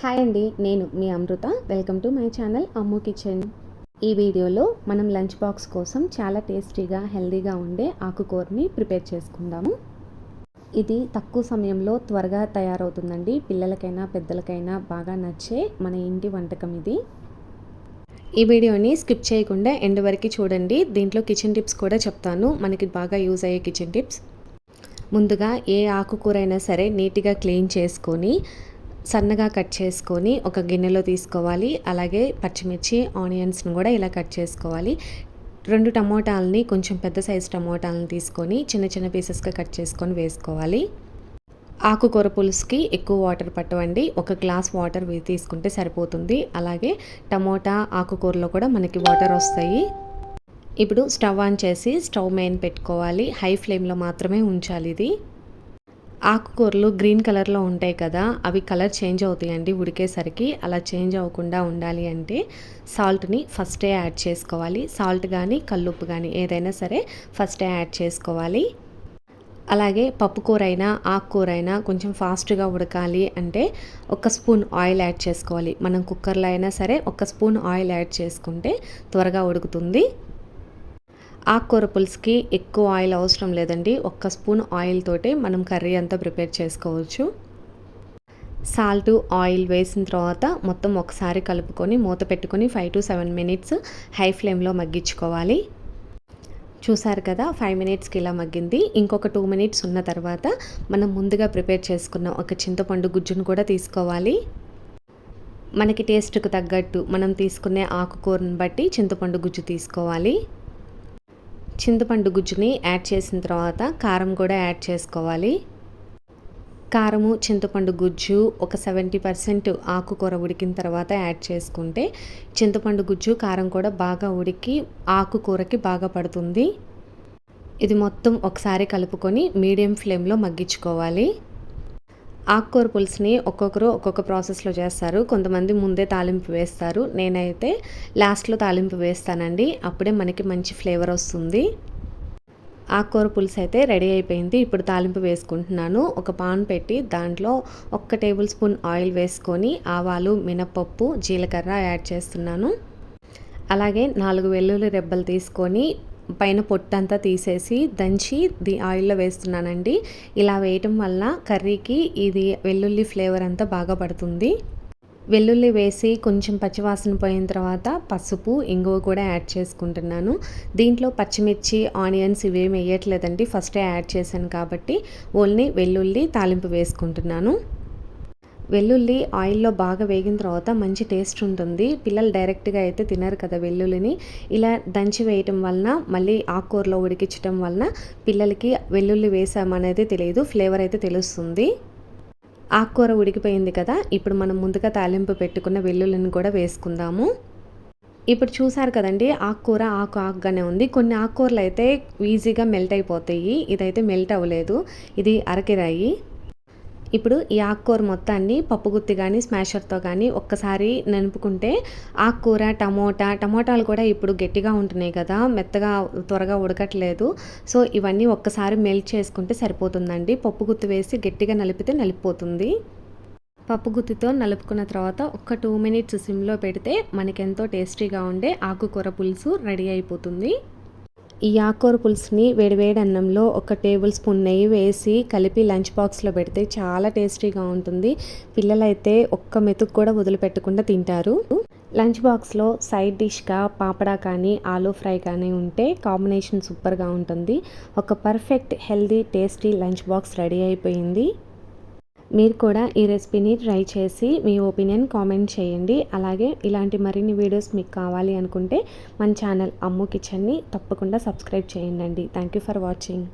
Hi అండి నేను మీ Amrutha. Welcome to my channel Ammu kitchen. ఈ వీడియోలో మనం లంచ్ బాక్స్ కోసం చాలా టేస్టీగా హెల్దీగా ఉండే ఆకుకూరని ప్రిపేర్ చేసుకుందాము. ఇది తక్కువ సమయంలో త్వరగా తయారవుతుందండి. పిల్లలకైనా పెద్దలకైనా బాగా నచ్చే మన ఇంటి వంటకం ఇది. ఈ వీడియోని స్కిప్ చేయకుండా ఎండ్ వరకు చూడండి. దీంట్లో కిచెన్ టిప్స్ కూడా చెప్తాను. మనకి బాగా యూజ్ అయ్యే కిచెన్ టిప్స్. ముందుగా ఏ ఆకుకూర అయినా సరే నీట్గా క్లీన్ చేసుకొని సన్నగా కట్ చేసుకొని ఒక గిన్నెలో తీసుకోవాలి. అలాగే పచ్చిమిర్చి ఆనియన్స్ని కూడా ఇలా కట్ చేసుకోవాలి. రెండు టమోటాలని కొంచెం పెద్ద సైజు టమోటాలను తీసుకొని చిన్న చిన్న పీసెస్గా కట్ చేసుకొని వేసుకోవాలి. ఆకుకూర పులుసుకి ఎక్కువ వాటర్ పట్టవండి. ఒక గ్లాస్ వాటర్ తీసుకుంటే సరిపోతుంది. అలాగే టమోటా ఆకుకూరలో కూడా మనకి వాటర్ వస్తాయి. ఇప్పుడు స్టవ్ ఆన్ చేసి స్టవ్ మెయిన్ పెట్టుకోవాలి. హై ఫ్లేమ్లో మాత్రమే ఉంచాలి ఇది. ఆకుకూరలు గ్రీన్ కలర్లో ఉంటాయి కదా అవి కలర్ చేంజ్ అవుతాయండి ఉడికేసరికి. అలా చేంజ్ అవ్వకుండా ఉండాలి అంటే సాల్ట్ని ఫస్టే యాడ్ చేసుకోవాలి. సాల్ట్ కానీ కల్లుప్పు కానీ ఏదైనా సరే ఫస్టే యాడ్ చేసుకోవాలి. అలాగే పప్పుకూర అయినా ఆకుకూర అయినా కొంచెం ఫాస్ట్గా ఉడకాలి అంటే ఒక స్పూన్ ఆయిల్ యాడ్ చేసుకోవాలి. మనం కుక్కర్లో అయినా సరే ఒక స్పూన్ ఆయిల్ యాడ్ చేసుకుంటే త్వరగా ఉడుకుతుంది. ఆకుకూర పులుసుకి ఎక్కువ ఆయిల్ అవసరం లేదండి. ఒక్క స్పూన్ ఆయిల్ తోటే మనం కర్రీ అంతా ప్రిపేర్ చేసుకోవచ్చు. సాల్ట్ ఆయిల్ వేసిన తర్వాత మొత్తం ఒకసారి కలుపుకొని మూత పెట్టుకొని five to seven minutes high ఫ్లేమ్లో మగ్గించుకోవాలి. చూసారు కదా ఫైవ్ మినిట్స్కి ఇలా మగ్గింది. ఇంకొక టూ మినిట్స్ ఉన్న తర్వాత మనం ముందుగా ప్రిపేర్ చేసుకున్న ఒక చింతపండు గుజ్జును కూడా తీసుకోవాలి. మనకి టేస్ట్కు తగ్గట్టు మనం తీసుకునే ఆకుకూరను బట్టి చింతపండు గుజ్జు తీసుకోవాలి. చింతపండు గుజ్జుని యాడ్ చేసిన తర్వాత కారం కూడా యాడ్ చేసుకోవాలి. కారము చింతపండు గుజ్జు ఒక సెవెంటీ పర్సెంట్ ఆకుకూర ఉడికిన తర్వాత యాడ్ చేసుకుంటే చింతపండు గుజ్జు కారం కూడా బాగా ఉడికి ఆకుకూరకి బాగా పడుతుంది. ఇది మొత్తం ఒకసారి కలుపుకొని మీడియం ఫ్లేమ్లో మగ్గించుకోవాలి. ఆకుకూర పులుసుని ఒక్కొక్కరు ఒక్కొక్క ప్రాసెస్లో చేస్తారు. కొంతమంది ముందే తాలింపు వేస్తారు. నేనైతే లాస్ట్లో తాలింపు వేస్తానండి. అప్పుడే మనకి మంచి ఫ్లేవర్ వస్తుంది. ఆకుకూర పులుసు అయితే రెడీ అయిపోయింది. ఇప్పుడు తాలింపు వేసుకుంటున్నాను. ఒక పాన్ పెట్టి దాంట్లో ఒక్క టేబుల్ స్పూన్ ఆయిల్ వేసుకొని ఆవాలు మినపప్పు జీలకర్ర యాడ్ చేస్తున్నాను. అలాగే నాలుగు వెల్లుల్లి రెబ్బలు తీసుకొని పైన పొట్టంతా తీసేసి దంచి ది ఆయిల్లో వేస్తున్నానండి. ఇలా వేయటం వల్ల కర్రీకి ఇది వెల్లుల్లి ఫ్లేవర్ అంతా బాగా పడుతుంది. వెల్లుల్లి వేసి కొంచెం పచ్చివాసన పోయిన తర్వాత పసుపు ఇంగువ కూడా యాడ్ చేసుకుంటున్నాను. దీంట్లో పచ్చిమిర్చి ఆనియన్స్ ఇవేమి వేయట్లేదండి. ఫస్టే యాడ్ చేశాను కాబట్టి ఓన్లీ వెల్లుల్లి తాలింపు వేసుకుంటున్నాను. వెల్లుల్లి ఆయిల్లో బాగా వేగిన తర్వాత మంచి టేస్ట్ ఉంటుంది. పిల్లలు డైరెక్ట్గా అయితే తినరు కదా వెల్లుల్లిని. ఇలా దంచి వేయటం వలన మళ్ళీ ఆకుకూరలో ఉడికించడం వలన పిల్లలకి వెల్లుల్లి వేసామనేది తెలియదు ఫ్లేవర్ అయితే తెలుస్తుంది. ఆకుకూర ఉడికిపోయింది కదా ఇప్పుడు మనం ముందుగా తాలింపు పెట్టుకున్న వెల్లుల్లిని కూడా వేసుకుందాము. ఇప్పుడు చూసారు కదండి ఆకుకూర ఆకు ఆకుగానే ఉంది. కొన్ని ఆకుకూరలు అయితే ఈజీగా మెల్ట్ అయిపోతాయి. ఇదైతే మెల్ట్ అవ్వలేదు. ఇది అరకిరాయి. ఇప్పుడు ఈ ఆకుకూర మొత్తాన్ని పప్పుగుత్తి కానీ స్మాషర్తో కానీ ఒక్కసారి నలుపుకుంటే ఆకుకూర టమోటా టమోటాలు కూడా ఇప్పుడు గట్టిగా ఉంటున్నాయి కదా మెత్తగా త్వరగా ఉడకట్లేదు. సో ఇవన్నీ ఒక్కసారి మెల్ట్ చేసుకుంటే సరిపోతుందండి. పప్పు గుత్తి వేసి గట్టిగా నలిపితే నలిపిపోతుంది పప్పు గుత్తితో నలుపుకున్న తర్వాత ఒక్క టూ మినిట్స్ సిమ్లో పెడితే మనకెంతో టేస్టీగా ఉండే ఆకుకూర పులుసు రెడీ అయిపోతుంది. ఈ ఆకుకూర పులుసుని వేడివేడి అన్నంలో ఒక టేబుల్ స్పూన్ నెయ్యి వేసి కలిపి లంచ్ బాక్స్లో పెడితే చాలా టేస్టీగా ఉంటుంది. పిల్లలైతే ఒక్క మెతుకు కూడా వదిలిపెట్టకుండా తింటారు. లంచ్ బాక్స్లో సైడ్ డిష్గా పాపడా కానీ ఆలూ ఫ్రై కానీ ఉంటే కాంబినేషన్ సూపర్గా ఉంటుంది. ఒక perfect healthy tasty lunch box ready అయిపోయింది. మీరు కూడా ఈ రెసిపీని ట్రై చేసి మీ ఒపీనియన్ కామెంట్ చేయండి. అలాగే ఇలాంటి మరిన్ని వీడియోస్ మీకు కావాలి అనుకుంటే మన ఛానల్ అమ్ము కిచెన్ని తప్పకుండా సబ్స్క్రైబ్ చేయండి. Thank you for watching.